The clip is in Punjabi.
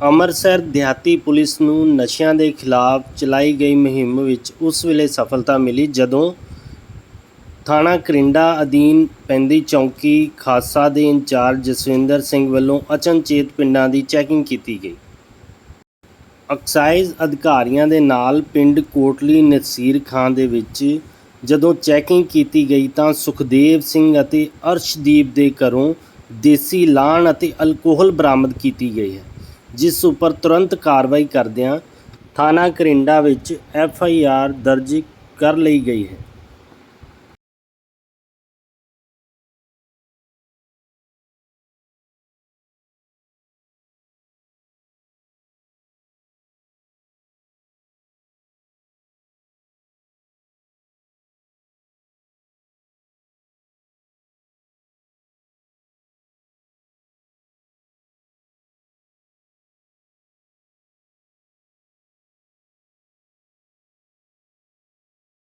ਅੰਮ੍ਰਿਤਸਰ ਦਿਹਾਤੀ ਪੁਲਿਸ ਨੂੰ ਨਸ਼ਿਆਂ ਦੇ ਖਿਲਾਫ ਚਲਾਈ ਗਈ ਮੁਹਿੰਮ ਵਿੱਚ ਉਸ ਵੇਲੇ ਸਫਲਤਾ ਮਿਲੀ ਜਦੋਂ ਥਾਣਾ ਕਰਿੰਡਾ ਅਧੀਨ ਪੈਂਦੀ ਚੌਂਕੀ ਖਾਸਾ ਦੇ ਇੰਚਾਰਜ ਜਸਵਿੰਦਰ ਸਿੰਘ ਵੱਲੋਂ ਅਚਨਚੇਤ ਪਿੰਡਾਂ ਦੀ ਚੈਕਿੰਗ ਕੀਤੀ ਗਈ। ਐਕਸਾਈਜ਼ ਅਧਿਕਾਰੀਆਂ ਦੇ ਨਾਲ ਪਿੰਡ ਕੋਟਲੀ ਨਸੀਰ ਖਾਂ ਦੇ ਵਿੱਚ ਜਦੋਂ ਚੈਕਿੰਗ ਕੀਤੀ ਗਈ ਤਾਂ ਸੁਖਦੇਵ ਸਿੰਘ ਅਤੇ ਅਰਸ਼ਦੀਪ ਦੇ ਘਰੋਂ ਦੇਸੀ ਲਾਣ ਅਤੇ ਅਲਕੋਹਲ ਬਰਾਮਦ ਕੀਤੀ ਗਈ ਹੈ। ਜਿਸ ਉੱਪਰ ਤੁਰੰਤ ਕਾਰਵਾਈ ਕਰਦਿਆਂ ਥਾਣਾ ਕਰਿੰਡਾ ਵਿੱਚ ਐਫ ਆਈ ਆਰ ਦਰਜ ਕਰ ਲਈ ਗਈ ਹੈ।